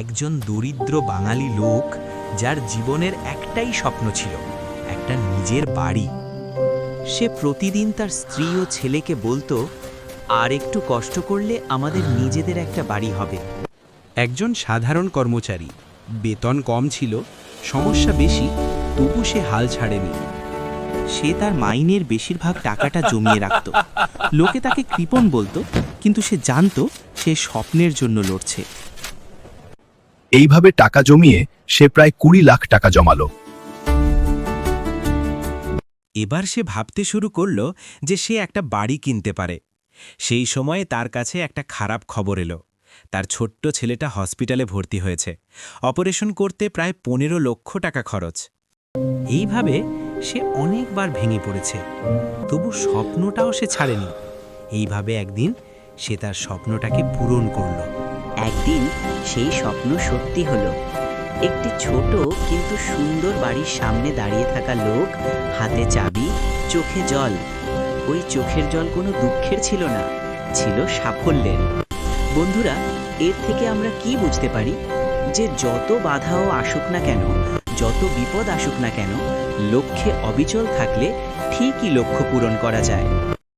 একজন দরিদ্র বাঙালি লোক যার জীবনের একটাই স্বপ্ন ছিল, একটা নিজের বাড়ি। সে প্রতিদিন তার স্ত্রী ও ছেলেকে বলতো, আর একটু কষ্ট করলে আমাদের নিজেদের একটা বাড়ি হবে। একজন সাধারণ কর্মচারী, বেতন কম ছিল, সমস্যা বেশি, তবু সে হাল ছাড়েনি। সে তার মাইনের বেশিরভাগ টাকাটা জমিয়ে রাখত। লোকে তাকে কৃপণ বলতো, কিন্তু সে জানতো সে স্বপ্নের জন্য লড়ছে। এইভাবে টাকা জমিয়ে সে প্রায় কুড়ি লাখ টাকা জমালো। এবার সে ভাবতে শুরু করল যে সে একটা বাড়ি কিনতে পারে। সেই সময়ে তার কাছে একটা খারাপ খবর এলো। তার ছোট্ট ছেলেটা হসপিটালে ভর্তি হয়েছে। অপারেশন করতে প্রায় পনেরো লক্ষ টাকা খরচ। এইভাবে সে অনেকবার ভেঙে পড়েছে। তবু স্বপ্নটাও সে ছাড়েনি। এইভাবে একদিন সে তার স্বপ্নটাকে পূরণ করল। একদিন সেই স্বপ্ন সত্যি হলো। একটি ছোট কিন্তু সুন্দর বাড়ির সামনে দাঁড়িয়ে থাকা লোক হাতে চাবি, চোখে জল। ওই চোখের জল কোনো দুঃখের ছিল না, ছিল সাফল্যের। বন্ধুরা, এর থেকে আমরা কি বুঝতে পারি? যে যত বাধাও আসুক না কেন, যত বিপদ আসুক না কেন, লক্ষ্যে অবিচল থাকলে ঠিকই লক্ষ্য পূরণ করা যায়।